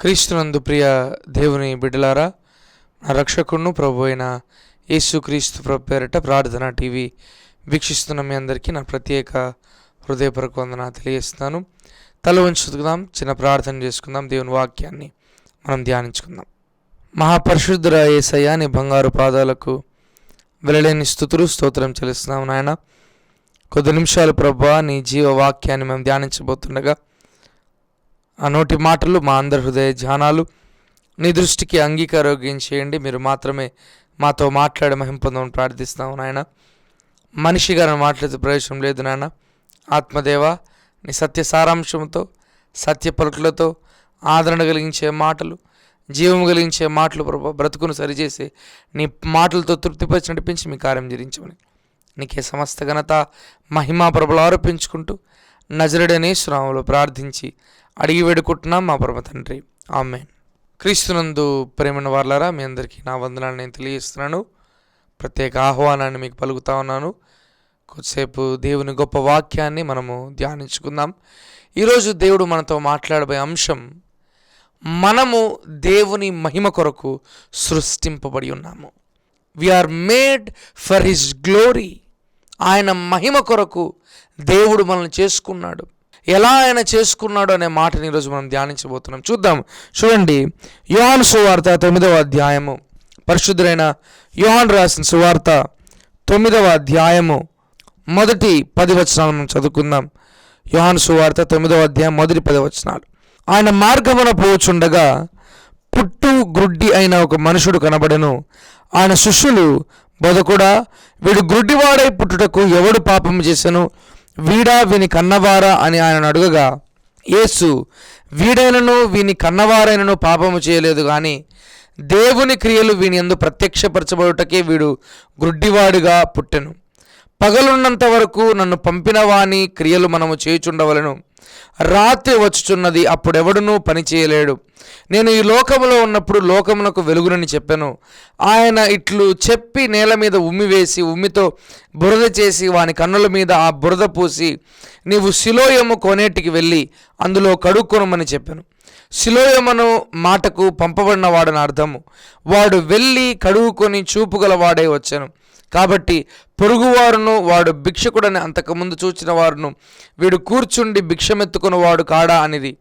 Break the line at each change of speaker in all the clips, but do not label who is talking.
క్రీస్తునందు ప్రియ దేవుని బిడ్డలారా నా రక్షకుడును ప్రభు అయిన యేసుక్రీస్తు ప్రభు పేరిట ప్రార్థన టీవీ వీక్షిస్తున్న మీ అందరికీ నా ప్రత్యేక హృదయపూర్వక వందన తెలియజేస్తున్నాను. తల ఉంచుకుందాం చిన్న ప్రార్థన చేసుకుందాం దేవుని వాక్యాన్ని మనం ధ్యానించుకుందాం. మహాపరిశుద్ధుర ఏసయ్య నీ బంగారు పాదాలకు వెళ్ళలేని స్థుతులు స్తోత్రం చెల్లిస్తున్నాం నాయన. కొద్ది నిమిషాలు ప్రభా నీ జీవ వాక్యాన్ని మేము ధ్యానించబోతుండగా ఆ నోటి మాటలు మా అందరి హృదయ ధ్యానాలు. నీ దృష్టికి అంగీకారోగ్యం చేయండి. మీరు మాత్రమే మాతో మాట్లాడే మహింపొందమని ప్రార్థిస్తాము నాయన. మనిషిగా నా మాట్లాడితే ప్రయోజనం లేదు నాయన. ఆత్మదేవ నీ సత్య సారాంశంతో సత్య పలుకులతో ఆదరణ కలిగించే మాటలు జీవం కలిగించే మాటలు ప్రభు బ్రతుకును సరిచేసి నీ మాటలతో తృప్తిపరిచి నడిపించి మీ కార్యం జరిగించమని. నీకే సమస్త ఘనత మహిమా ప్రభులు ఆరోపించుకుంటూ నజరుడనే శ్రామంలో ప్రార్థించి అడిగి వేడుకుంటున్నాం మా పరమ తండ్రి. ఆమె క్రీస్తునందు ప్రేమను వార్లారా మీ అందరికీ నా వందనాన్ని నేను తెలియజేస్తున్నాను. ప్రత్యేక ఆహ్వానాన్ని మీకు పలుకుతా ఉన్నాను. కొద్దిసేపు దేవుని గొప్ప వాక్యాన్ని మనము ధ్యానించుకుందాం. ఈరోజు దేవుడు మనతో మాట్లాడబోయే అంశం మనము దేవుని మహిమ కొరకు సృష్టింపబడి ఉన్నాము. Are made for his glory ఆయన మహిమ కొరకు దేవుడు మనల్ని చేసుకున్నాడు. ఎలా ఆయన చేసుకున్నాడు అనే మాటని ఈరోజు మనం ధ్యానించబోతున్నాం. చూద్దాం. చూడండి. యోహాన్ సువార్త తొమ్మిదవ అధ్యాయము. పరిశుద్ధులైన యోహాన్ రాసిన సువార్త తొమ్మిదవ అధ్యాయము. మొదటి పది వచనాలు మనం చదువుకుందాం. యోహాన్ సువార్త తొమ్మిదవ అధ్యాయం మొదటి పది వచనాలు. ఆయన మార్గమున పోచుండగా పుట్టు గ్రుడ్డి అయిన ఒక మనుషుడు కనబడెను. ఆయన శిష్యులు బోధకుడా వీడు గ్రుడ్డివాడై పుట్టుటకు ఎవడు పాపం చేశాను వీడా వీని కన్నవారా అని ఆయన అడుగగా యేసు వీడైనను వీని కన్నవారైనను పాపము చేయలేదు కానీ దేవుని క్రియలు వీని ఎందు ప్రత్యక్షపరచబడుటకే వీడు గ్రుడ్డివాడిగా పుట్టెను. పగలున్నంత వరకు నన్ను పంపిన వాని క్రియలు మనము చేయుచుండవలను. రాత్రి వచ్చుచున్నది అప్పుడెవడునూ పని చేయలేడు. నేను ఈ లోకములో ఉన్నప్పుడు లోకమునకు వెలుగునని చెప్పాను. ఆయన ఇట్లు చెప్పి నేల మీద ఉమ్మి వేసి ఉమ్మితో బురద చేసి వాని కన్నుల మీద ఆ బురద పూసి నీవు శిలోయము కొనేటికి వెళ్ళి అందులో కడుక్కొనమని చెప్పాను. శిలోయమను మాటకు పంపబడిన వాడని అర్థము. వాడు వెళ్ళి కడుగుకొని చూపుగలవాడే వచ్చాను. కాబట్టి పొరుగువారును వాడు భిక్షకుడని అంతకుముందు చూచిన వారును వీడు కూర్చుండి భిక్షమెత్తుకున్నవాడు కాడా అనిది.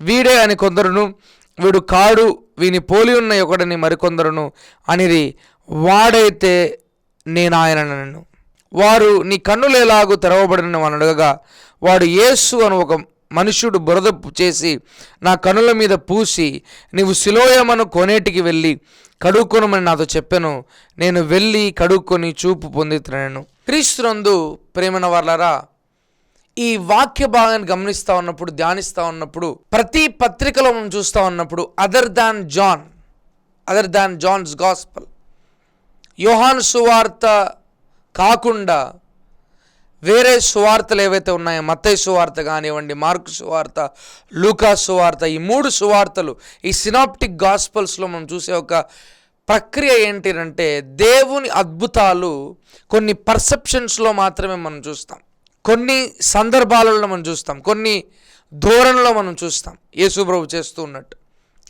వీడే అని కొందరును వీడు కాడు వీని పోలి ఉన్న ఒకడిని మరికొందరును అనిరి వాడైతే నేను ఆయన నన్ను వారు నీ కన్నులు ఎలాగూ తెరవబడిన అని అడగగా వాడు యేసు అని ఒక మనుషుడు బురద చేసి నా కనుల మీద పూసి నీవు శిలోయమను కొనేటికి వెళ్ళి కడుక్కొనమని నాతో చెప్పాను. నేను వెళ్ళి కడుక్కొని చూపు పొందుతున్నాను క్రీస్తునందు ప్రేమన వాళ్ళరా ఈ వాక్య భాగాన్ని గమనిస్తూ ఉన్నప్పుడు ధ్యానిస్తూ ఉన్నప్పుడు ప్రతి పత్రికలో మనం చూస్తూ ఉన్నప్పుడు other than John other than John's gospel Yohan సువార్త కాకుండా వేరే సువార్తలు ఏవైతే ఉన్నాయో మత్తయి సువార్త కానివ్వండి మార్కు సువార్త లూకా సువార్త ఈ మూడు సువార్తలు ఈ సినాప్టిక్ గాస్పల్స్లో మనం చూసే ఒక ప్రక్రియ ఏంటిదంటే దేవుని అద్భుతాలు కొన్ని పర్సెప్షన్స్లో మాత్రమే మనం చూస్తాం. కొన్ని సందర్భాలలో మనం చూస్తాం కొన్ని ధోరణిలో మనం చూస్తాం. యేసుప్రభు చేస్తూ ఉన్నట్టు.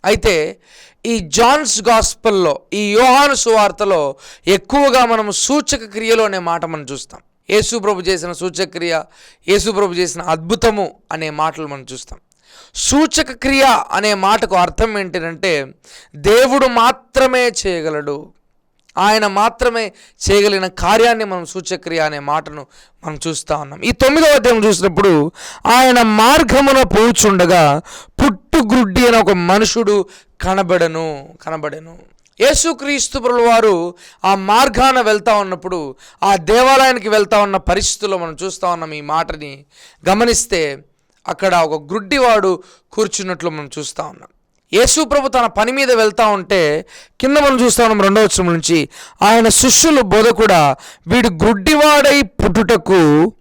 అయితే ఈ జాన్స్ గాస్పల్లో ఈ యోహాను సువార్తలో ఎక్కువగా మనం సూచక క్రియలు అనే మాట మనం చూస్తాం. యేసుప్రభు చేసిన సూచక్రియ యేసుప్రభు చేసిన అద్భుతము అనే మాటలు మనం చూస్తాం. సూచక క్రియ అనే మాటకు అర్థం ఏంటంటే దేవుడు మాత్రమే చేయగలడు. ఆయన మాత్రమే చేయగలిగిన కార్యాన్ని మనం సూచక్రియ అనే మాటను మనం చూస్తూ ఉన్నాం. ఈ తొమ్మిదవ అధ్యాయం చూసినప్పుడు ఆయన మార్గమున పోచుండగా పుట్టుగ్రుడ్డి అని ఒక మనుషుడు కనబడను కనబడను. యేసుక్రీస్తు వారు ఆ మార్గాన వెళ్తూ ఉన్నప్పుడు ఆ దేవాలయానికి వెళ్తా ఉన్న పరిస్థితుల్లో మనం చూస్తూ ఉన్నాం ఈ మాటని గమనిస్తే అక్కడ ఒక గ్రుడ్డివాడు కూర్చున్నట్లు మనం చూస్తూ ఉన్నాం. యేసు ప్రభు తన పని మీద వెళ్తా ఉంటే కింద మనం చూస్తా ఉన్నాం రెండవ వచనం నుంచి ఆయన శిష్యులు బోధకుడా వీడు గుడ్డివాడై పుట్టుటకు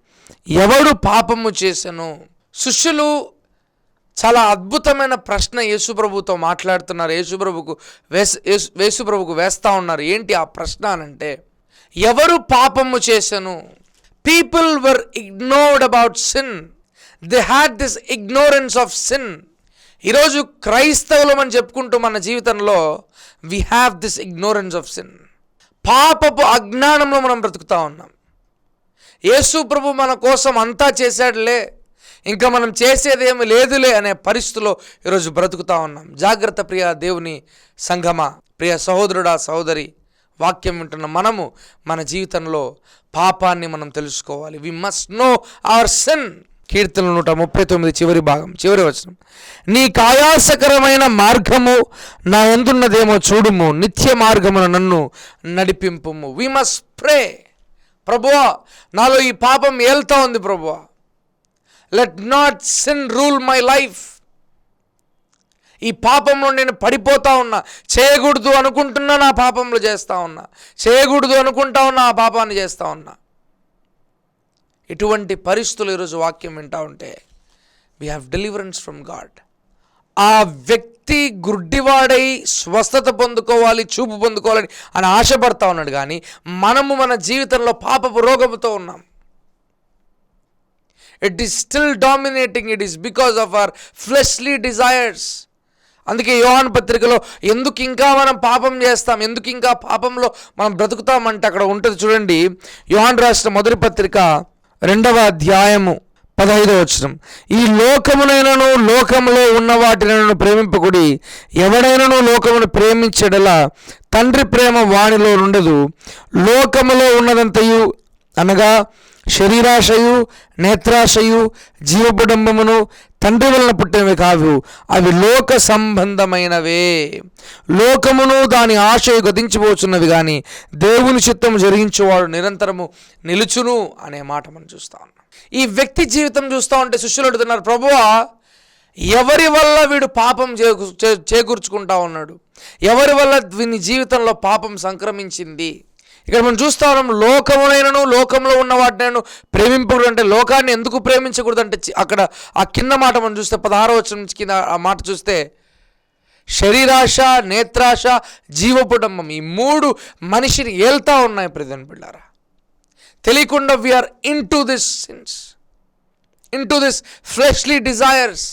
ఎవడు పాపము చేశాను శిష్యులు చాలా అద్భుతమైన ప్రశ్న యేసుప్రభుతో మాట్లాడుతున్నారు. యేసుప్రభుకు వేస్ యేసుప్రభుకు వేస్తూ ఉన్నారు. ఏంటి ఆ ప్రశ్న అనంటే ఎవరు పాపము చేశాను people were ignored about sin. They had this ignorance of sin. ఈరోజు క్రైస్తవులం అని చెప్పుకుంటూ మన జీవితంలో we have this ignorance of sin పాపపు అజ్ఞానంలో మనం బ్రతుకుతా ఉన్నాం. యేసు ప్రభు మన కోసం అంతా చేశాడులే ఇంకా మనం చేసేదేమి లేదులే అనే పరిస్థితిలో ఈరోజు బ్రతుకుతా ఉన్నాం. జాగ్రత్త ప్రియ దేవుని సంగమ ప్రియ సహోదరుడా సహోదరి వాక్యం వింటున్న మనము మన జీవితంలో పాపాన్ని మనం తెలుసుకోవాలి. We must know our sin కీర్తన నూట ముప్పై తొమ్మిది చివరి భాగం చివరి వచనం. నీ కాయాసకరమైన మార్గము నా ఎందున్నదేమో చూడుము నిత్య మార్గమున నన్ను నడిపింపుము. వి మస్ట్ ప్రే ప్రభువా నాలో ఈ పాపం ఏల్తా ఉంది ప్రభువా. Let not sin rule my life ఈ పాపంలో నేను పడిపోతా ఉన్నా. చేయకూడదు అనుకుంటున్నా నా పాపంలో చేస్తూ ఉన్నా. చేయకూడదు అనుకుంటా ఉన్నా ఆ పాపాన్ని చేస్తూ ఉన్నా. ఇటువంటి పరిస్థితులు ఈరోజు వాక్యం వింటా ఉంటే we have deliverance from God ఆ వ్యక్తి గుడ్డివాడై స్వస్థత పొందుకోవాలి చూపు పొందుకోవాలని అని ఆశపడతా ఉన్నాడు కానీ మనము మన జీవితంలో పాపపు రోగముతో ఉన్నాం. It is still dominating it is because of our fleshly desires అందుకే యోహాన్ పత్రికలో ఎందుకు ఇంకా మనం పాపం చేస్తాం? ఎందుకు ఇంకా పాపంలో మనం బ్రతుకుతామంటే అక్కడ ఉంటుంది చూడండి. యోహాన్ రాష్ట్ర మొదటి పత్రిక రెండవ అధ్యాయము పదహైదవ వచనం. ఈ లోకమునైనను లోకములో ఉన్న వాటినను ప్రేమింపకుడి ఎవడైనను లోకమును ప్రేమించడలా తండ్రి ప్రేమ వాణిలో ఉండదు లోకములో ఉన్నదంతయు అనగా శరీరాశయు నేత్రాశయు జీవబుడంబమును తండ్రి వలన పుట్టినవి కావు. అవి లోక సంబంధమైనవే. లోకమును దాని ఆశయు గతించిపోచున్నవి కానీ దేవుని చిత్తం జరిగించేవాడు నిరంతరము నిలుచును అనే మాట మనం చూస్తా ఉన్నాం. ఈ వ్యక్తి జీవితం చూస్తూ ఉంటే శిష్యులు అడుగుతున్నారు ప్రభువా ఎవరి వల్ల వీడు పాపం చే- చేకూర్చుకుంటా ఉన్నాడు? ఎవరి వల్ల వీని జీవితంలో పాపం సంక్రమించింది? ఇక్కడ మనం చూస్తా ఉన్నాం లోకములైనను లోకంలో ఉన్న వాటినైనా ప్రేమింపకూడదు అంటే లోకాన్ని ఎందుకు ప్రేమించకూడదు అంటే అక్కడ ఆ కింద మాట మనం చూస్తే పదహారో వచ్చిన నుంచి కింద ఆ మాట చూస్తే శరీరాశ నేత్రాశ జీవపుటంబం ఈ మూడు మనిషిని ఏల్తా ఉన్నాయి ప్రజెంట్ బిళ్ళారా. తెలియకుండా we are into this sins into this fleshly desires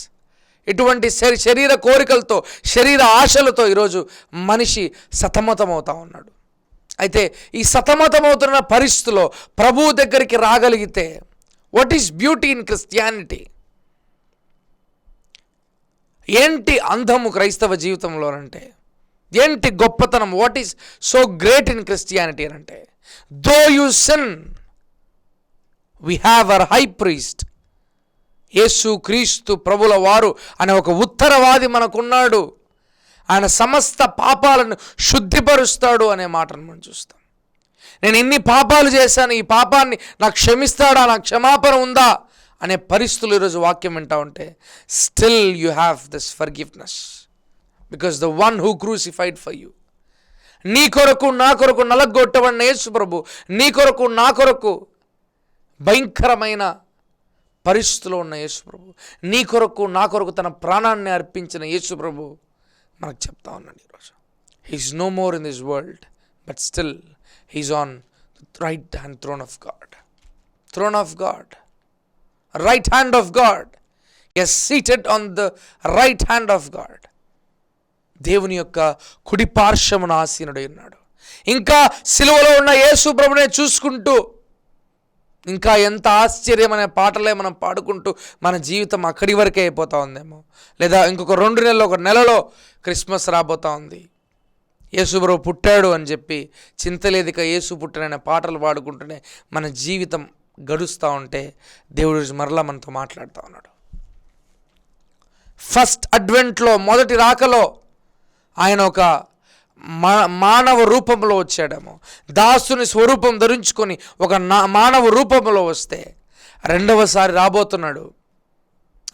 ఇటువంటి శరీర కోరికలతో శరీర ఆశలతో ఈరోజు మనిషి సతమతమవుతా ఉన్నాడు. అయితే ఈ సతమతమవుతున్న పరిస్థితిలో ప్రభువు దగ్గరికి రాగలిగితే what is beauty in Christianity ఏంటి అందము క్రైస్తవ జీవితంలో అంటే ఏంటి గొప్పతనం? What is so great in Christianity అని అంటే though you sin we have our high priest Yesu Kristu ప్రభుల వారు అనే ఒక ఉత్తరవాది మనకున్నాడు. ఆయన సమస్త పాపాలను శుద్ధిపరుస్తాడు అనే మాటను మనం చూస్తాం. నేను ఇన్ని పాపాలు చేశాను ఈ పాపాన్ని నాకు క్షమిస్తాడా నాకు క్షమాపణ ఉందా అనే పరిస్థితులు ఈరోజు వాక్యం వింటా ఉంటే still you have this forgiveness because the one who crucified for you నీ కొరకు నా కొరకు నలగొట్టవన్న యేసు ప్రభు నీ కొరకు నా కొరకు భయంకరమైన పరిస్థితిలో ఉన్న యేసు ప్రభు నీ కొరకు నా కొరకు తన ప్రాణాన్ని అర్పించిన యేసు ప్రభు మనకు చెప్తా ఉన్నాడు ఈరోజు he's no more in this world but still he's on right hand throne of God throne of God right hand of God is seated on the right hand of God దేవుని యొక్క కుడి పార్శ్వమున ఆసీనుడై ఉన్నాడు. ఇంకా సిలువలో ఉన్న యేసు ప్రభునే చూసుకుంటూ ఇంకా ఎంత ఆశ్చర్యం అనే పాటలే మనం పాడుకుంటూ మన జీవితం అక్కడి వరకే అయిపోతా ఉందేమో. లేదా ఇంకొక రెండు నెలలు ఒక నెలలో క్రిస్మస్ రాబోతా ఉంది. యేసుబ్రో పుట్టాడు అని చెప్పి చింతలేదిక యేసు పుట్టిన పాటలు పాడుకుంటూనే మన జీవితం గడుస్తూ ఉంటే దేవుడు మరలా మనతో మాట్లాడుతూ ఉన్నాడు. ఫస్ట్ అడ్వెంట్లో మొదటి రాకలో ఆయన ఒక మా మానవ రూపంలో వచ్చాడేమో. దాసుని స్వరూపం ధరించుకొని ఒక నా మానవ రూపంలో వస్తే రెండవసారి రాబోతున్నాడు.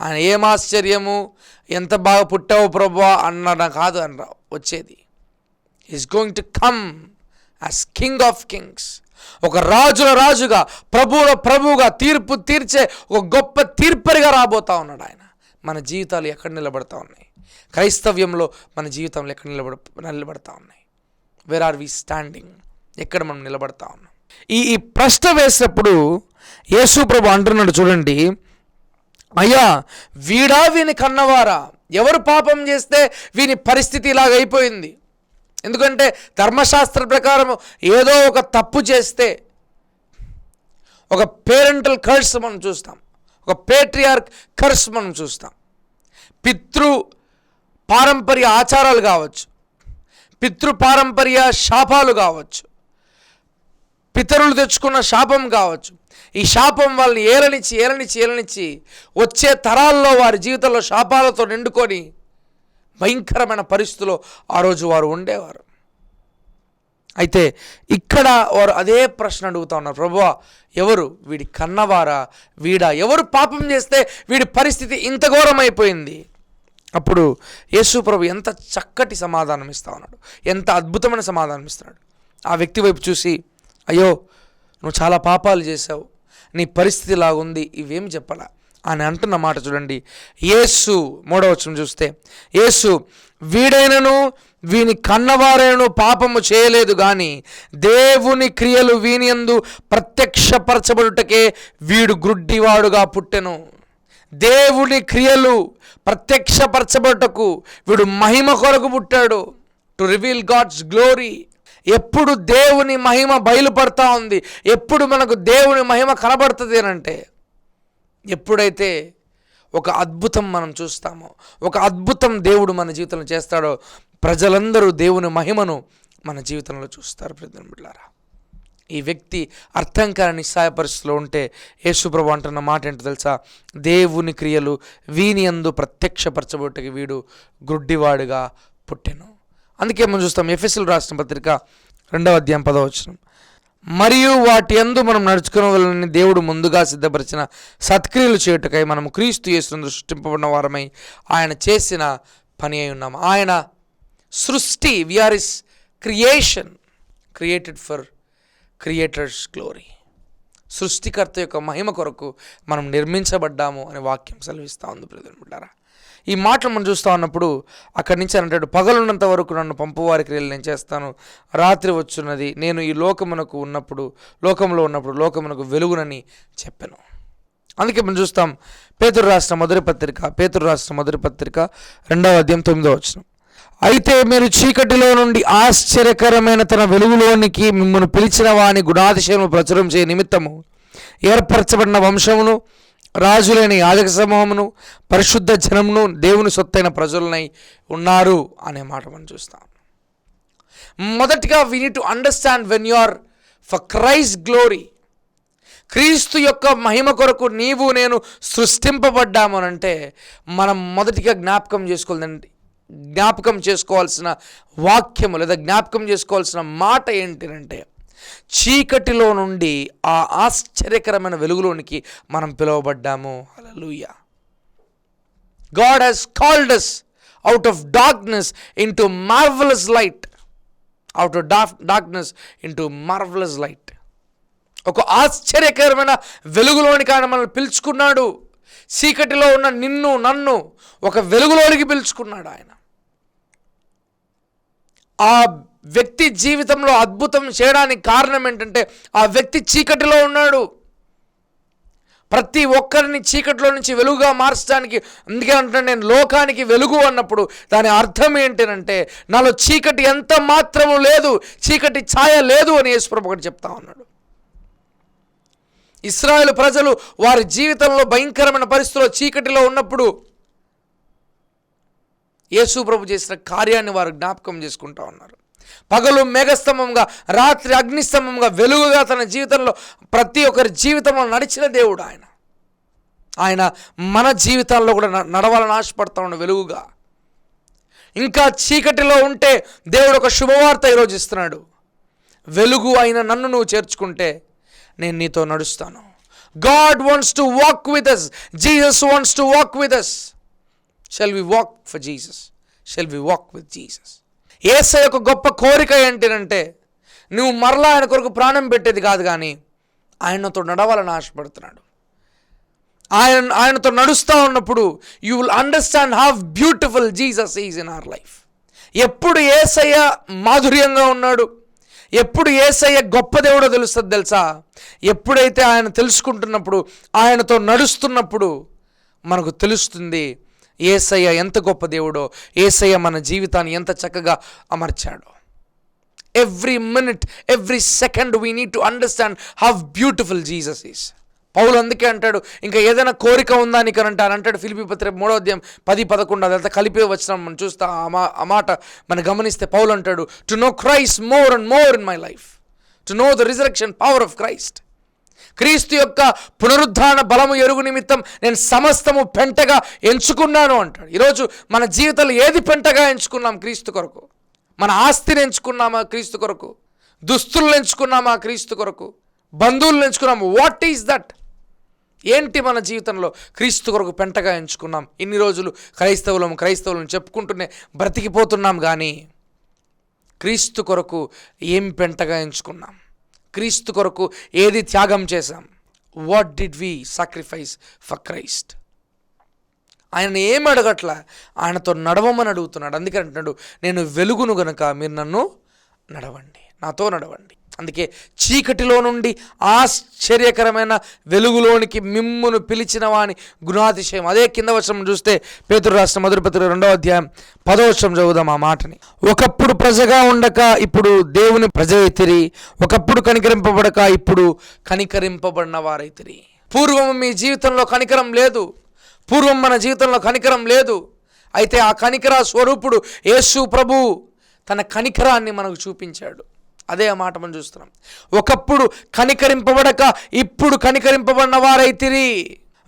ఆయన ఏం ఆశ్చర్యము? ఎంత బాగా పుట్టావు ప్రభా అన్న కాదు అని రా- వచ్చేది. Is going to come as king of kings ఒక రాజుల రాజుగా ప్రభువుల ప్రభువుగా తీర్పు తీర్చే ఒక గొప్ప తీర్పరిగా రాబోతా ఉన్నాడు ఆయన. మన జీవితాలు ఎక్కడ నిలబడతా ఉన్నాయి? క్రైస్తవ్యంలో మన జీవితంలో ఎక్కడ నిలబడ నిలబడతా ఉన్నాయి? వేర్ ఆర్ వి స్టాండింగ్ ఎక్కడ మనం నిలబడతా ఉన్నాం? ఈ ఈ ప్రశ్న వేసినప్పుడు యేసు ప్రభు అంటున్నాడు చూడండి. అయ్యా వీడా వీని కన్నవారా? ఎవరు పాపం చేస్తే వీని పరిస్థితి ఇలాగ అయిపోయింది? ఎందుకంటే ధర్మశాస్త్ర ప్రకారం ఏదో ఒక తప్పు చేస్తే ఒక పేరెంటల్ కర్స్ మనం చూస్తాం. ఒక పేట్రియార్క్ కర్స్ మనం చూస్తాం. పితృ పారంపర్య ఆచారాలు కావచ్చు. పితృపారంపర్య శాపాలు కావచ్చు. పితరులు తెచ్చుకున్న శాపం కావచ్చు. ఈ శాపం వాళ్ళని ఏలనిచ్చి ఏలనిచ్చి ఏలనిచ్చి వచ్చే తరాల్లో వారి జీవితంలో శాపాలతో నిండుకొని భయంకరమైన పరిస్థితిలో ఆ రోజు వారు ఉండేవారు. అయితే ఇక్కడ వారు అదే ప్రశ్న అడుగుతా ఉన్నారు. ప్రభు ఎవరు? వీడి కన్నవారా? వీడా? ఎవరు పాపం చేస్తే వీడి పరిస్థితి ఇంత ఘోరమైపోయింది? అప్పుడు యేసు ప్రభు ఎంత చక్కటి సమాధానం ఇస్తా ఉన్నాడు. ఎంత అద్భుతమైన సమాధానం ఇస్తున్నాడు. ఆ వ్యక్తి వైపు చూసి అయ్యో నువ్వు చాలా పాపాలు చేశావు. నీ పరిస్థితి లాగుంది ఇవేం చెప్పాలా? అని అంటున్న మాట చూడండి. యేసు మూడవచనం చూస్తే యేసు వీడైనను వీని కన్నవారైనను పాపము చేయలేదు కానీ దేవుని క్రియలు వీనియందు ప్రత్యక్షపరచబడుటకే వీడు గ్రుడ్డివాడుగా పుట్టెను. దేవుని క్రియలు ప్రత్యక్షపరచబడుటకు వీడు మహిమ కొరకు పుట్టాడు. టు రివీల్ గాడ్స్ గ్లోరీ ఎప్పుడు దేవుని మహిమ బయలుపడతా ఉంది. ఎప్పుడు మనకు దేవుని మహిమ కనబడుతుంది అని అంటే ఎప్పుడైతే ఒక అద్భుతం మనం చూస్తామో ఒక అద్భుతం దేవుడు మన జీవితంలో చేస్తాడో ప్రజలందరూ దేవుని మహిమను మన జీవితంలో చూస్తారు ప్రజల బిడ్డారా ఈ వ్యక్తి అర్థం కాని నిస్సాయ పరిస్థితిలో ఉంటే యేసుప్రభు అంటున్న మాట ఏంటో తెలుసా? దేవుని క్రియలు వీని అందు ప్రత్యక్షపరచబోటకి వీడు గుడ్డివాడుగా పుట్టెను. అందుకే మనం చూస్తాం ఎఫ్ఎస్ఎల్ రాసిన పత్రిక రెండవ అధ్యాయం పదవచనం మరియు వాటి యందు మనం నడుచుకునే దేవుడు ముందుగా సిద్ధపరిచిన సత్క్రియలు చేయుటకై మనము క్రీస్తు యేసునందు సృష్టింపబడిన వారమై ఆయన చేసిన పని అయి ఉన్నాం ఆయన సృష్టి we are his creation created for creator's glory. సృష్టికర్త యొక్క మహిమ కొరకు మనం నిర్మించబడ్డాము అనే వాక్యం సెలవిస్తూ ఉంది ప్రజలుంటారా ఈ మాటలు మనం చూస్తూ ఉన్నప్పుడు అక్కడి నుంచి అంటాడు పగలున్నంత వరకు నన్ను పంపువారి క్రియలు నేను చేస్తాను. రాత్రి వచ్చున్నది నేను ఈ లోకమునకు ఉన్నప్పుడు లోకంలో ఉన్నప్పుడు లోకమునకు వెలుగునని చెప్పాను. అందుకే మనం చూస్తాం పేతురు రాష్ట్ర మొదటి పత్రిక పేతురు రాష్ట్ర మొదటి పత్రిక రెండవ అధ్యాయం తొమ్మిదో వచ్చిన అయితే మీరు చీకటిలో నుండి ఆశ్చర్యకరమైన తన వెలుగులోనికి మిమ్మల్ని పిలిచిన వాని గుణాతిశయము ప్రచురం చేయ నిమిత్తము ఏర్పరచబడిన వంశమును రాజులైన యాజక సమూహమును పరిశుద్ధ జనమును దేవుని సొత్తైన ప్రజలనై ఉన్నారు అనే మాట మనం చూస్తాం. మొదటిగా we need to understand when you are for Christ glory క్రీస్తు యొక్క మహిమ కొరకు నీవు నేను సృష్టింపబడ్డామనంటే మనం మొదటిగా జ్ఞాపకం చేసుకోలేదండి జ్ఞాపకం చేసుకోవాల్సిన వాక్యము లేదా జ్ఞాపకం చేసుకోవాల్సిన మాట ఏంటంటే చీకటిలో నుండి ఆ ఆశ్చర్యకరమైన వెలుగులోనికి మనం పిలువబడ్డాము. Hallelujah God has called us out of darkness into marvellous light out of dark darkness into marvellous light ఒక ఆశ్చర్యకరమైన వెలుగులోనికి ఆయన మనల్ని పిలుచుకున్నాడు. చీకటిలో ఉన్న నిన్ను నన్ను ఒక వెలుగులోనికి పిలుచుకున్నాడు ఆయన. ఆ వ్యక్తి జీవితంలో అద్భుతం చేయడానికి కారణం ఏంటంటే ఆ వ్యక్తి చీకటిలో ఉన్నాడు. ప్రతి ఒక్కరిని చీకటిలో నుంచి వెలుగుగా మార్చడానికి అందుకే అంటే నేను లోకానికి వెలుగు అన్నప్పుడు దాని అర్థం ఏంటంటే నాలో చీకటి ఎంత మాత్రము లేదు చీకటి ఛాయ లేదు అని యేసుప్రభు ఒకటి చెప్తా ఉన్నాడు. ఇస్రాయేల్ ప్రజలు వారి జీవితంలో భయంకరమైన పరిస్థితుల్లో చీకటిలో ఉన్నప్పుడు యేసుప్రభు చేసిన కార్యాన్ని వారు జ్ఞాపకం చేసుకుంటా ఉన్నారు. పగలు మేఘస్తంభంగా రాత్రి అగ్నిస్తంభంగా వెలుగుగా తన జీవితంలో ప్రతి ఒక్కరి జీవితంలో నడిచిన దేవుడు ఆయన. ఆయన మన జీవితాల్లో కూడా నడవాలని ఆశపడతా ఉన్న వెలుగుగా. ఇంకా చీకటిలో ఉంటే దేవుడు ఒక శుభవార్త ఈరోజు ఇస్తున్నాడు. వెలుగు అయిన నన్ను నువ్వు చేర్చుకుంటే నేను నీతో నడుస్తాను. God wants to walk with us Jesus wants to walk with us shall we walk for Jesus shall we walk with Jesus Esai యొక్క గొప్ప కోరిక ఏంటంటే నువ్వు మరలా ఆయన కొరకు ప్రాణం పెట్టేది కాదు కానీ ఆయనతో నడవాలని ఆశపడుతున్నాడు. ఆయన ఆయనతో నడుస్తూ ఉన్నప్పుడు you will understand how beautiful Jesus is in our life ఎప్పుడు ఏసయ్య మాధుర్యంగా ఉన్నాడు? ఎప్పుడు ఏసయ్య గొప్ప దేవుడో తెలుస్తుంది తెలుసా? ఎప్పుడైతే ఆయన తెలుసుకుంటున్నప్పుడు ఆయనతో నడుస్తున్నప్పుడు మనకు తెలుస్తుంది ఏసయ్య ఎంత గొప్ప దేవుడో ఏసయ్య మన జీవితాన్ని ఎంత చక్కగా అమర్చాడో. Every minute every second we need to understand how beautiful Jesus is Paulu అందుకే అంటాడు ఇంకా ఏదైనా కోరిక ఉందా నీకు అని అంటాడు అంటాడు ఫిలిపి మూడో అధ్యాయం పది పదకొండు అదంతా కలిపి వచ్చిన మనం చూస్తా ఆ మాట మనం గమనిస్తే పౌలు అంటాడు to know Christ more and more in my life to know the resurrection power of Christ క్రీస్తు యొక్క పునరుద్ధాన బలము ఎరుగు నిమిత్తం నేను సమస్తము పెంటగా ఎంచుకున్నాను అంటాడు. ఈరోజు మన జీవితంలో ఏది పెంటగా ఎంచుకున్నాం క్రీస్తు కొరకు? మన ఆస్తిని ఎంచుకున్నామా క్రీస్తు కొరకు? దుస్తులు ఎంచుకున్నామా క్రీస్తు కొరకు? బంధువులు ఎంచుకున్నాము? వాట్ ఈస్ దట్ ఏంటి మన జీవితంలో క్రీస్తు కొరకు పెంటగా ఎంచుకున్నాం? ఇన్ని రోజులు క్రైస్తవులం క్రైస్తవులం చెప్పుకుంటూనే బ్రతికిపోతున్నాం కానీ క్రీస్తు కొరకు ఏం పెంటగా ఎంచుకున్నాం? క్రీస్తు కొరకు ఏది త్యాగం చేశాం? What did we sacrifice for Christ ఆయన ఏం అడగట్లా? ఆయనతో నడవమని అడుగుతున్నాడు. అందుకని అంటున్నాడు నేను వెలుగును గనుక మీరు నన్ను నడవండి. నాతో నడవండి. అందుకే చీకటిలో నుండి ఆశ్చర్యకరమైన వెలుగులోనికి మిమ్మును పిలిచిన వాని గుణాతిశయం. అదే కింద వచనం చూస్తే పేతురు రాష్ట్ర మధురపతి రెండవ అధ్యాయం పదో చదువుదాం ఆ మాటని. ఒకప్పుడు ప్రజగా ఉండక ఇప్పుడు దేవుని ప్రజైతిరి ఒకప్పుడు కనికరింపబడక ఇప్పుడు కనికరింపబడిన వారైతిరి. పూర్వం మీ జీవితంలో కనికరం లేదు. పూర్వం మన జీవితంలో కనికరం లేదు. అయితే ఆ కనికర స్వరూపుడు యేసు ప్రభు తన కనికరాన్ని మనకు చూపించాడు. అదే మాట మనం చూస్తున్నాం. ఒకప్పుడు కనికరింపబడక ఇప్పుడు కనికరింపబడిన వారైతిరి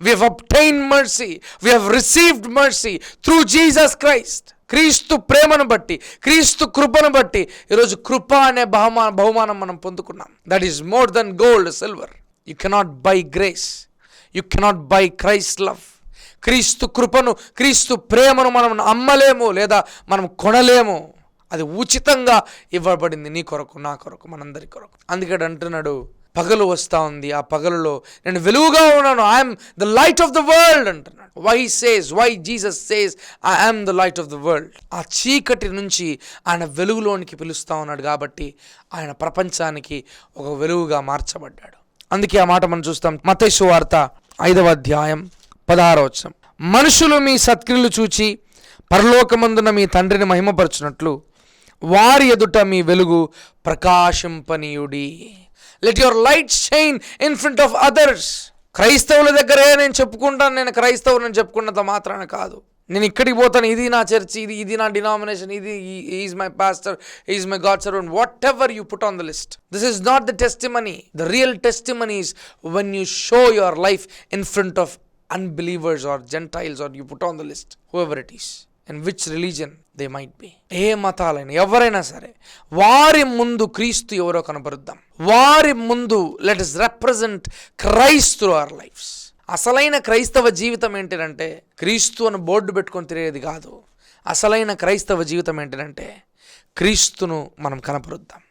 we have obtained mercy we have received mercy through Jesus Christ క్రీస్తు ప్రేమను బట్టి క్రీస్తు కృపను బట్టి ఈరోజు కృప అనే బహుమా బహుమానం మనం పొందుకున్నాం. That is more than gold silver you cannot buy grace you cannot buy Christ love క్రీస్తు కృపను క్రీస్తు ప్రేమను మనం అమ్మలేము లేదా మనం కొనలేము. అది ఉచితంగా ఇవ్వబడింది నీ కొరకు నా కొరకు మనందరి కొరకు. అందుకని అంటున్నాడు పగలు వస్తా ఉంది ఆ పగలులో నేను వెలుగుగా ఉన్నాను. I'm the light of the world అంటున్నాడు. Why says why Jesus says I am the light of the world ఆ చీకటి నుంచి ఆయన వెలుగులోనికి పిలుస్తా ఉన్నాడు కాబట్టి ఆయన ప్రపంచానికి ఒక వెలుగుగా మార్చబడ్డాడు. అందుకే ఆ మాట మనం చూస్తాం మతైసు వార్త ఐదవ అధ్యాయం పదహారవచనం మనుషులు మీ సత్క్రియలు చూచి పరలోకమందున మీ తండ్రిని మహిమపరచునట్లు వారి ఎదుట మీ వెలుగు ప్రకాశింపనీయుడి. Let your light shine in front of others క్రైస్తవుల దగ్గరే నేను చెప్పుకుంటాను నేను క్రైస్తవులు చెప్పుకున్నంత మాత్రాన కాదు. నేను ఇక్కడికి పోతాను ఇది నా చర్చ్ ఇది ఇది నా డినామినేషన్ ఇది is my pastor is my God servant whatever you put on the list this is not the testimony the real testimony's when you show your life in front of unbelievers or gentiles are you put on the list whoever it is and which religion they might be ఏ మతాలైనా ఎవరైనా సరే వారి ముందు క్రీస్తు ఎవరో కనపరుద్దాం వారి ముందు let us represent Christ through our lives అసలైన క్రైస్తవ జీవితం ఏంటంటే క్రీస్తు అని బోర్డు పెట్టుకొని తిరిగేది కాదు. అసలైన క్రైస్తవ జీవితం ఏంటంటే క్రీస్తును మనం కనపరుద్దాం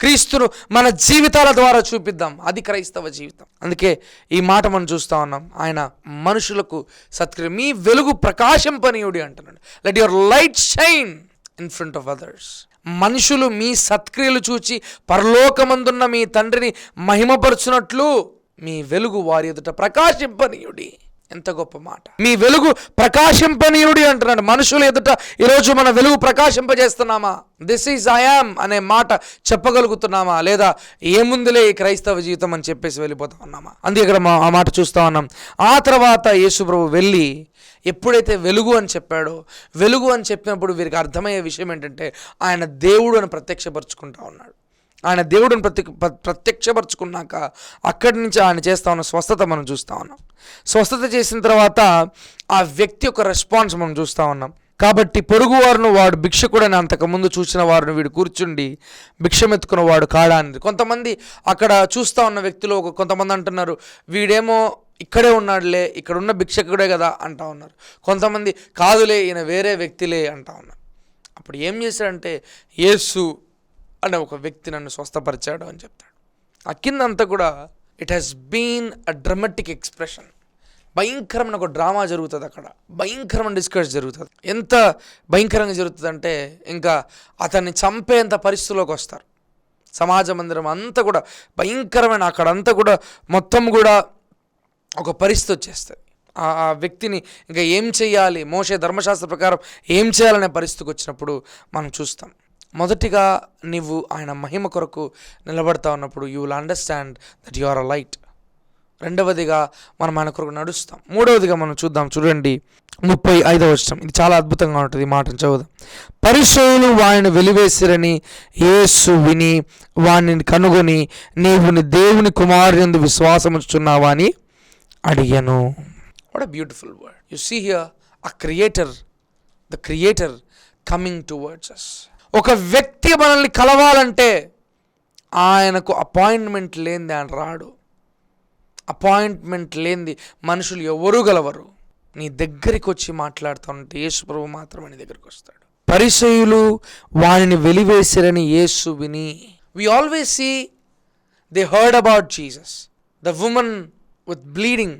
క్రీస్తును మన జీవితాల ద్వారా చూపిద్దాం. అది క్రైస్తవ జీవితం. అందుకే ఈ మాట మనం చూస్తా ఉన్నాం. ఆయన మనుషులకు సత్క్రియ మీ వెలుగు ప్రకాశంపనీయుడి అంటున్నాడు. Let your light shine in front of others మనుషులు మీ సత్క్రియలు చూచి పరలోకమందున్న మీ తండ్రిని మహిమపరచునట్లు మీ వెలుగు వారి ఎదుట ప్రకాశింపనీయుడి. ఎంత గొప్ప మాట. మీ వెలుగు ప్రకాశింపనీయుడి అంటున్నాడు. మనుషులు ఎదుట ఈరోజు మన వెలుగు ప్రకాశింపజేస్తున్నామా? దిస్ ఈజ్ ఐఆమ్ అనే మాట చెప్పగలుగుతున్నామా? లేదా ఏముందిలే ఈ క్రైస్తవ జీవితం అని చెప్పేసి వెళ్ళిపోతా ఉన్నామా? అందుకే ఇక్కడ ఆ మాట చూస్తా ఉన్నాం. ఆ తర్వాత యేసుప్రభు వెళ్ళి ఎప్పుడైతే వెలుగు అని చెప్పాడో వెలుగు అని చెప్పినప్పుడు వీరికి అర్థమయ్యే విషయం ఏంటంటే ఆయన దేవుడు అని ప్రత్యక్షపరుచుకుంటా ఉన్నాడు. ఆయన దేవుడిని ప్రత్య ప్రత్యక్షపరుచుకున్నాక అక్కడి నుంచి ఆయన చేస్తా ఉన్న స్వస్థత మనం చూస్తూ ఉన్నాం. స్వస్థత చేసిన తర్వాత ఆ వ్యక్తి యొక్క రెస్పాన్స్ మనం చూస్తూ ఉన్నాం. కాబట్టి పొరుగువారును వాడు భిక్షకుడని అంతకుముందు చూసిన వారిని వీడు కూర్చుండి భిక్షమెత్తుకున్న వాడు కాడా అనేది. కొంతమంది అక్కడ చూస్తూ ఉన్న వ్యక్తులు ఒక కొంతమంది అంటున్నారు వీడేమో ఇక్కడే ఉన్నాడులే ఇక్కడ ఉన్న భిక్షకుడే కదా అంటా ఉన్నారు. కొంతమంది కాదులే ఈయన వేరే వ్యక్తిలే అంటా ఉన్నారు. అప్పుడు ఏం చేశాడంటే యేసు అనే ఒక వ్యక్తి నన్ను స్వస్థపరిచాడు అని చెప్తాడు. ఆ కింద అంతా కూడా it has been a dramatic expression భయంకరమైన ఒక డ్రామా జరుగుతుంది అక్కడ. భయంకరమైన డిస్కస్ జరుగుతుంది. ఎంత భయంకరంగా జరుగుతుంది అంటే ఇంకా అతన్ని చంపేంత పరిస్థితిలోకి వస్తారు. సమాజ మందిరం అంతా కూడా భయంకరమైన అక్కడ అంతా కూడా మొత్తం కూడా ఒక పరిస్థితి వచ్చేస్తుంది. ఆ ఆ వ్యక్తిని ఇంకా ఏం చేయాలి మోసే ధర్మశాస్త్ర ప్రకారం ఏం చేయాలనే పరిస్థితికి వచ్చినప్పుడు మనం చూస్తాం. మొదటిగా నీవు ఆయన మహిమ కొరకు నిలబడతా ఉన్నప్పుడు you will understand that you are a light రెండవదిగా మనం ఆయన కొరకు నడుస్తాం. మూడవదిగా మనం చూద్దాం. చూడండి. ముప్పై ఐదవ వర్షం ఇది చాలా అద్భుతంగా ఉంటుంది ఈ మాటను చదువుదాం. పరిశోధులు వాడిని వెలివేసిరని యేసు విని వాణ్ణి కనుగొని నీవు దేవుని కుమారుని విశ్వాసముచున్నావా అని అడిగాను. What a beautiful word you see here a creator the creator coming towards us ఒక వ్యక్తి మనల్ని కలవాలంటే ఆయనకు అపాయింట్మెంట్ లేనిది ఆయన రాడు. అపాయింట్మెంట్ లేనిది మనుషులు ఎవరు గలవరు. నీ దగ్గరికి వచ్చి మాట్లాడుతూ ఉంటే యేసు ప్రభు మాత్రమే నీ దగ్గరికి వస్తాడు. పరిసయులు వానిని వెలివేసిరని యేసు విని we always see they heard about Jesus the women with bleeding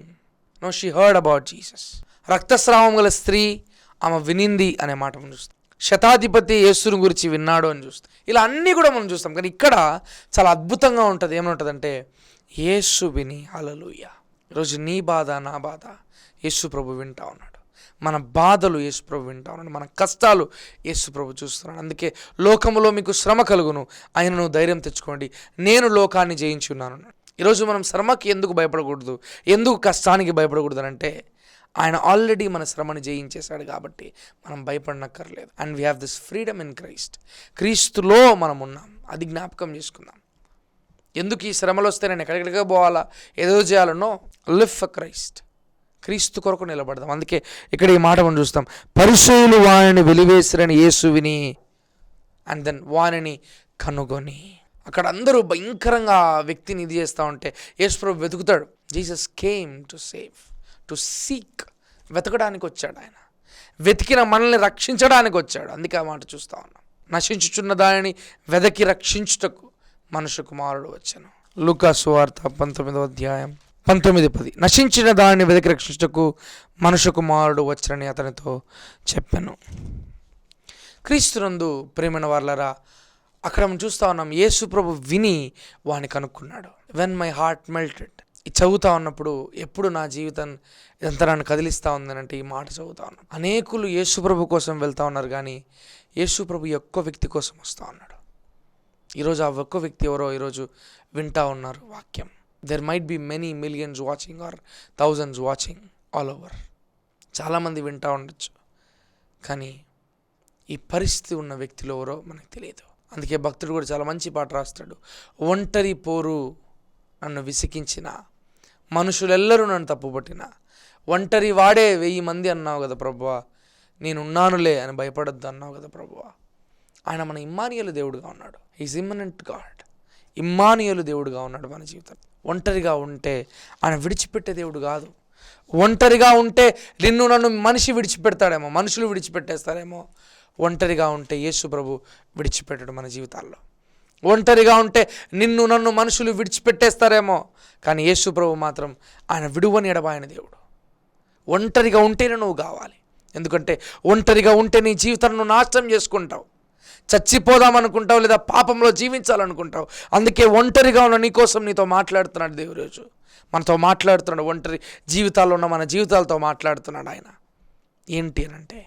no she heard about Jesus రక్తస్రావం గల స్త్రీ ఆమె వినింది అనే మాట చూస్తాం. శతాధిపతి యేసుని గురించి విన్నాడు అని చూస్తాం. ఇలా అన్నీ కూడా మనం చూస్తాం. కానీ ఇక్కడ చాలా అద్భుతంగా ఉంటుంది. ఏమనుంటుందంటే యేసు విని అలలుయ ఈరోజు నీ బాధ నా బాధ యేసు ప్రభు వింటా ఉన్నాడు. మన బాధలు యేసు ప్రభు వింటా ఉన్నాడు. మన కష్టాలు యేసు ప్రభు చూస్తున్నాడు. అందుకే లోకములో మీకు శ్రమ కలుగును. ఆయనను ధైర్యం తెచ్చుకోండి. నేను లోకాన్ని జయించి ఉన్నాను ఈరోజు మనం శ్రమకి ఎందుకు భయపడకూడదు? ఎందుకు కష్టానికి భయపడకూడదు అంటే ఆయన ఆల్రెడీ మన శ్రమని జయించేశాడు కాబట్టి మనం భయపడనక్కర్లేదు. And we have this freedom in Christ క్రీస్తులో మనం ఉన్నాం. అది జ్ఞాపకం చేసుకుందాం. ఎందుకు ఈ శ్రమలు వస్తే నేను ఎక్కడెక్కడికే పోవాలా? ఏదో చేయాలనో? లివ్ ఫర్ క్రైస్ట్ క్రీస్తు కొరకు నిలబడదాం. అందుకే ఇక్కడ ఈ మాట మనం చూస్తాం. పరిశులు వాణిని వెలివేసిరని యేసు విని అండ్ దెన్ వాణిని కనుగొని. అక్కడ అందరూ భయంకరంగా వ్యక్తిని ఇది చేస్తూ ఉంటే యేసు ప్రభు వెతుకుతాడు. Jesus came to save to seek వెతకడానికి వచ్చాడు ఆయన. వెతికిన మనల్ని రక్షించడానికి వచ్చాడు అందుకే ఆ మాట చూస్తూ ఉన్నాం. నశించుచున్న దానిని వెదకి రక్షించుటకు మనుషు కుమారుడు వచ్చాను. లూకాసు వార్త పంతొమ్మిదవ అధ్యాయం పంతొమ్మిది పది. నశించిన దానిని వెదకి రక్షించుటకు మనుషు కుమారుడు వచ్చానని అతనితో చెప్పాను. క్రీస్తునందు ప్రేమైన వాళ్ళరా అక్కడ మనం చూస్తా ఉన్నాం యేసు ప్రభు విని వాని కనుక్కున్నాడు. వెన్ మై హార్ట్ మెల్టెడ్ చదువుతా ఉన్నప్పుడు ఎప్పుడు నా జీవితం ఇదంతా నన్ను కదిలిస్తూ ఉందనంటే ఈ మాట చదువుతా ఉన్నాను. అనేకులు యేసుప్రభు కోసం వెళ్తా ఉన్నారు కానీ యేసుప్రభు ఒక్క వ్యక్తి కోసం వస్తూ ఉన్నాడు. ఈరోజు ఆ ఒక్క వ్యక్తి ఎవరో ఈరోజు వింటా ఉన్నారు వాక్యం. There might be many millions watching or thousands watching all over చాలామంది వింటూ ఉండొచ్చు కానీ ఈ పరిస్థితి ఉన్న వ్యక్తిలో ఎవరో మనకు తెలియదు. అందుకే భక్తుడు కూడా చాలా మంచి పాట రాస్తాడు. ఒంటరి పోరు నన్ను విసికించిన మనుషులెల్లరూ నన్ను తప్పుపట్టిన ఒంటరి వాడే వెయ్యి మంది అన్నావు కదా ప్రభువా. నేనున్నానులే అని భయపడొద్దు అన్నావు కదా ప్రభువా. ఆయన మన ఇమ్మానియలు దేవుడుగా ఉన్నాడు. ఈజ్ ఇమ్మనెంట్ గాడ్ ఇమ్మానియలు దేవుడుగా ఉన్నాడు మన జీవితం. ఒంటరిగా ఉంటే ఆయన విడిచిపెట్టే దేవుడు కాదు. ఒంటరిగా ఉంటే నిన్ను నన్ను మనిషి విడిచిపెడతాడేమో మనుషులు విడిచిపెట్టేస్తారేమో. ఒంటరిగా ఉంటే యేసు ప్రభు విడిచిపెట్టడు మన జీవితాల్లో. ఒంటరిగా ఉంటే నిన్ను నన్ను మనుషులు విడిచిపెట్టేస్తారేమో. కానీ యేసు ప్రభు మాత్రం ఆయన విడువని ఎడబాయన దేవుడు. ఒంటరిగా ఉంటేనే నువ్వు కావాలి. ఎందుకంటే ఒంటరిగా ఉంటే నీ జీవితాన్ని నువ్వు నాశనం చేసుకుంటావు. చచ్చిపోదాం అనుకుంటావు లేదా పాపంలో జీవించాలనుకుంటావు. అందుకే ఒంటరిగా ఉన్న నీ కోసం నీతో మాట్లాడుతున్నాడు దేవుడు రోజు. మనతో మాట్లాడుతున్నాడు ఒంటరి జీవితాల్లో ఉన్న మన జీవితాలతో మాట్లాడుతున్నాడు ఆయన. ఏంటి అని అంటే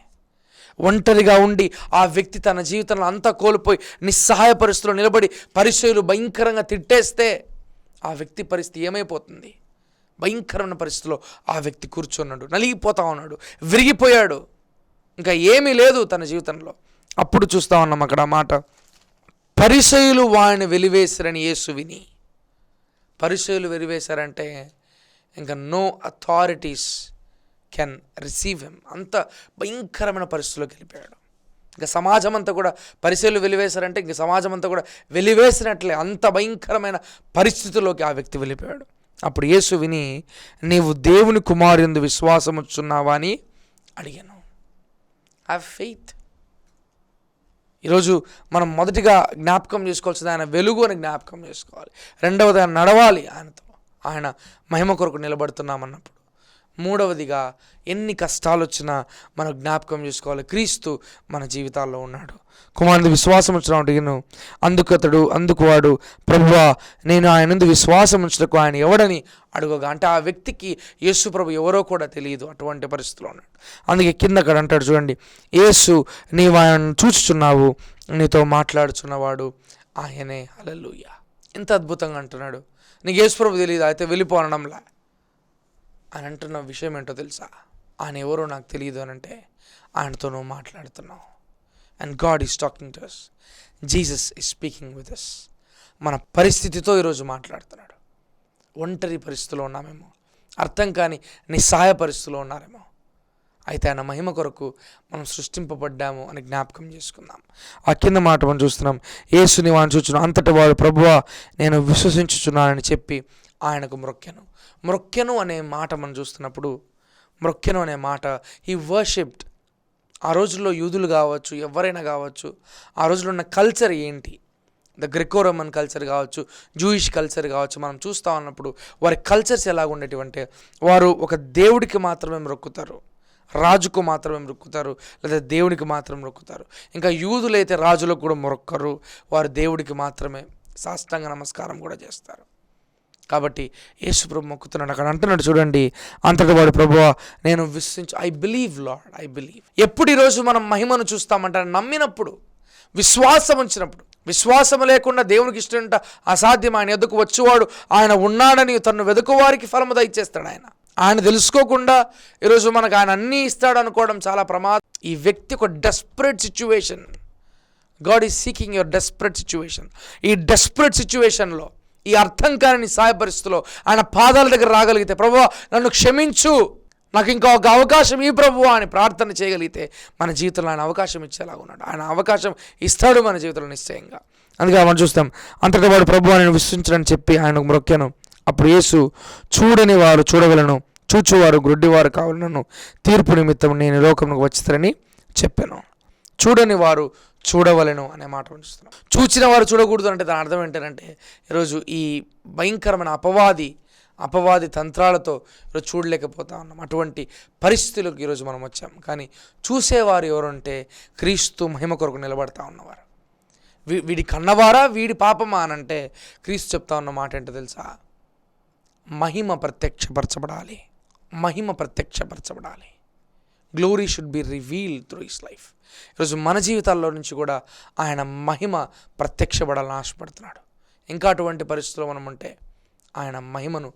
ఒంటరిగా ఉండి ఆ వ్యక్తి తన జీవితంలో అంతా కోల్పోయి నిస్సహాయ పరిస్థితుల్లో నిలబడి పరిచయులు భయంకరంగా తిట్టేస్తే ఆ వ్యక్తి పరిస్థితి ఏమైపోతుంది? భయంకరమైన పరిస్థితిలో ఆ వ్యక్తి కూర్చున్నాడు నలిగిపోతా ఉన్నాడు విరిగిపోయాడు. ఇంకా ఏమీ లేదు తన జీవితంలో. అప్పుడు చూస్తా ఉన్నాం అక్కడ మాట. పరిచయులు వాడిని వెలివేశారని యేసు విని. పరిచయులు వెలివేశారంటే ఇంకా no authorities can receive him అంత భయంకరమైన పరిస్థితుల్లోకి వెళ్ళిపోయాడు ఇంకా సమాజం అంతా కూడా పరిశీలు వెలివేశారంటే ఇంకా సమాజం అంతా కూడా వెలివేసినట్లే అంత భయంకరమైన పరిస్థితుల్లోకి ఆ వ్యక్తి వెళ్ళిపోయాడు. అప్పుడు యేసు విని నీవు దేవుని కుమారుందు విశ్వాసం వచ్చున్నావా అని అడిగాను. హ్యావ్ ఫెయిత్ ఈరోజు మనం మొదటిగా జ్ఞాపకం చేసుకోవాల్సింది ఆయన వెలుగు అని జ్ఞాపకం చేసుకోవాలి. రెండవది ఆయన నడవాలి. ఆయనతో ఆయన మహిమ కొరకు నిలబడుతున్నామన్నప్పుడు. మూడవదిగా ఎన్ని కష్టాలు వచ్చినా మనం జ్ఞాపకం చేసుకోవాలి. క్రీస్తు మన జీవితాల్లో ఉన్నాడు. కుమారుడు విశ్వాసం ఉంచడం అందుకు అతడు అందుకు వాడు ప్రభువా నేను ఆయనందు విశ్వాసం ఉంచటకు ఆయన ఎవడని అడుగగా. అంటే ఆ వ్యక్తికి యేసు ప్రభు ఎవరో కూడా తెలియదు. అటువంటి పరిస్థితిలో ఉన్నాడు. అందుకే కింద అక్కడ అంటాడు చూడండి. యేసు నీవు ఆయన చూచుచున్నావు. నీతో మాట్లాడుచున్నవాడు ఆయనే. హల్లెలూయ. ఎంత అద్భుతంగా అంటున్నాడు. నీకు యేసు ప్రభు తెలియదు అయితే వెళ్ళిపోనడంలా అని అంటున్న విషయం ఏంటో తెలుసా? ఆయన ఎవరో నాకు తెలియదు అని అంటే ఆయనతో నువ్వు మాట్లాడుతున్నావు. And God is talking to us Jesus is speaking with us మన పరిస్థితితో ఈరోజు మాట్లాడుతున్నాడు. ఒంటరి పరిస్థితిలో ఉన్నామేమో. అర్థం కాని నిస్సహాయ పరిస్థితిలో ఉన్నారేమో. అయితే ఆయన మహిమ కొరకు మనం సృష్టింపబడ్డాము అని జ్ఞాపకం చేసుకుందాం. ఆ కింద మాట మనం చూస్తున్నాం. యేసుని వాడిని చూస్తున్నాం అంతటి వాడు ప్రభువా నేను విశ్వసించుచున్నానని చెప్పి ఆయనకు మ్రొక్కెను మ్రొక్కెను అనే మాట మనం చూస్తున్నప్పుడు మ్రొక్కెను అనే మాట ఈ వర్షిప్డ్ ఆ రోజుల్లో యూదులు కావచ్చు ఎవరైనా కావచ్చు ఆ రోజుల్లో ఉన్న కల్చర్ ఏంటి? ద గ్రెకో రోమన్ కల్చర్ కావచ్చు జూయిష్ కల్చర్ కావచ్చు మనం చూస్తూ ఉన్నప్పుడు వారి కల్చర్స్ ఎలా ఉండేటివంటే వారు ఒక దేవుడికి మాత్రమే మొక్కుతారు రాజుకు మాత్రమే మొక్కుతారు లేదా దేవుడికి మాత్రమే మొక్కుతారు. ఇంకా యూదులైతే రాజులకు కూడా మొరక్కరు వారు దేవుడికి మాత్రమే సాష్టాంగ నమస్కారం కూడా చేస్తారు. కాబట్టి యేసు ప్రభు మొక్కుతున్నాడు. అక్కడ అంటున్నాడు చూడండి అంతటి వాడు ప్రభువా నేను విశ్వించు I believe Lord I believe ఎప్పుడు ఈరోజు మనం మహిమను చూస్తామంటే నమ్మినప్పుడు విశ్వాసం ఉంచినప్పుడు విశ్వాసం లేకుండా దేవునికి ఇష్టం అసాధ్యం. ఆయన ఎదుకు వచ్చేవాడు ఆయన ఉన్నాడని తను వెదుకువారికి ఫలము దయచేస్తాడు ఆయన. ఆయన తెలుసుకోకుండా ఈరోజు మనకు ఆయన అన్నీ ఇస్తాడు అనుకోవడం చాలా ప్రమాదం. ఈ వ్యక్తి ఒక desperate situation God is seeking your desperate situation ఈ డెస్పరేట్ సిచ్యువేషన్లో ఈ అర్థం కాని సహాయ పరిస్థితిలో ఆయన పాదాల దగ్గర రాగలిగితే ప్రభు నన్ను క్షమించు. నాకు ఇంకా ఒక అవకాశం ఈ ప్రభు అని ప్రార్థన చేయగలిగితే మన జీవితంలో ఆయన అవకాశం ఇచ్చేలాగా ఉన్నాడు. ఆయన అవకాశం ఇస్తాడు మన జీవితంలో నిశ్చయంగా. అందుకే మనం చూస్తాం అంతటి వాడు ప్రభు అని విశ్వించడని చెప్పి ఆయనకు మొక్కాను అప్పుడు యేసు చూడని వారు చూడగలను చూచువారు గ్రుడ్డివారు కావాలను. తీర్పు నిమిత్తం నేను ఈ లోకంలోకి వచ్చుతారని చెప్పాను. చూడని వారు చూడవలెను అనే మాట ఉంచుతున్నాం చూచిన వారు చూడకూడదు అంటే దాని అర్థం ఏంటంటే ఈరోజు ఈ భయంకరమైన అపవాది అపవాది తంత్రాలతో ఈరోజు చూడలేకపోతా ఉన్నాం. అటువంటి పరిస్థితులకు ఈరోజు మనం వచ్చాం. కానీ చూసేవారు ఎవరంటే క్రీస్తు మహిమ కొరకు నిలబడతా ఉన్నవారు. వీ వీడి కన్నవారా వీడి పాపమా అని అంటే క్రీస్తు చెప్తా ఉన్న మాట ఏంటో తెలుసా? మహిమ ప్రత్యక్షపరచబడాలి. మహిమ ప్రత్యక్షపరచబడాలి. Glory should be reveal through his life ఈరోజు మన జీవితాల్లో నుంచి కూడా ఆయన మహిమ ప్రత్యక్షపడాలని ఆశపడుతున్నాడు. ఇంకా అటువంటి పరిస్థితుల్లో మనం ఉంటే ఆయన మహిమను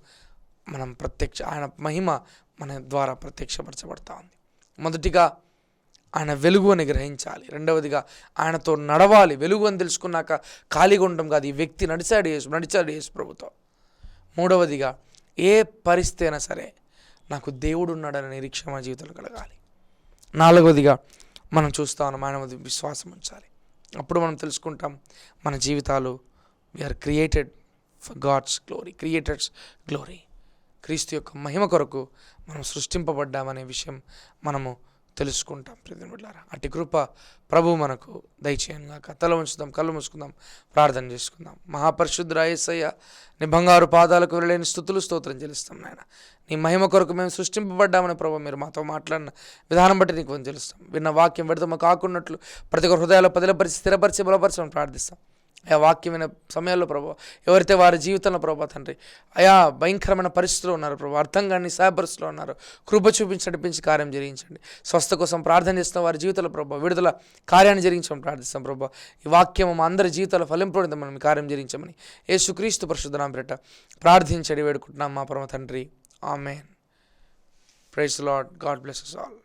మనం ప్రత్యక్ష ఆయన మహిమ మన ద్వారా ప్రత్యక్షపరచబడతా ఉంది. మొదటిగా ఆయన వెలుగు అని గ్రహించాలి. రెండవదిగా ఆయనతో నడవాలి. వెలుగు అని తెలుసుకున్నాక ఖాళీగా ఉండడం కాదు. ఈ వ్యక్తి నడిచాడు యేసు నడిచాడు యేసు ప్రభుతో. మూడవదిగా ఏ పరిస్థితి అయినా సరే నాకు దేవుడు ఉన్నాడనే నిరీక్ష మా జీవితంలో కలగాలి. నాలుగవదిగా మనం చూస్తా ఉన్నాం ఆయన విశ్వాసం ఉంచాలి. అప్పుడు మనం తెలుసుకుంటాం మన జీవితాలు we are created for God's glory created glory క్రీస్తు యొక్క మహిమ కొరకు మనం సృష్టింపబడ్డామనే విషయం మనము తెలుసుకుంటాం ప్రతినిధులారా అటు కృప ప్రభు మనకు దయచేయంగాక తల ఉంచుదాం కళ్ళు మూసుకుందాం ప్రార్థన చేసుకుందాం. మహాపరిశుద్ధ రాయసయ్య నీ బంగారు పాదాలకు వెళ్ళలేని స్థుతులు స్తోత్రం చెల్లిస్తాం నాయన. నీ మహిమ కొరకు మేము సృష్టింపబడ్డామని ప్రభు మీరు మాతో మాట్లాడిన విధానం బట్టి నీకు కొంచెం తెలుస్తాం విన్న వాక్యం విడతమ కాకున్నట్లు ప్రతి ఒక్క హృదయాల పదిలపరిచి స్థిరపరిచి బలపరచమని ప్రార్థిస్తాం. అయా వాక్యమైన సమయాల్లో ప్రభు ఎవరైతే వారి జీవితంలో ప్రభా తండ్రి అయా భయంకరమైన పరిస్థితుల్లో ఉన్నారు ప్రభు అర్థం కాని సాయపరిస్థితులు ఉన్నారు కృప చూపించి నడిపించి కార్యం జరిగించండి. స్వస్థ కోసం ప్రార్థన చేస్తున్న వారి జీవితంలో ప్రభు విడుదల కార్యాన్ని జరిగించమని ప్రార్థిస్తాం ప్రభు. ఈ వాక్యం మా అందరి జీవితాల ఫలింపడింది మనం కార్యం జరిగించమని. యేసుక్రీస్తు పరిశుద్ధనాం పేరట ప్రార్థించడి వేడుకుంటున్నాం మా పరమ తండ్రి. Amen. Praise Lord God bless all.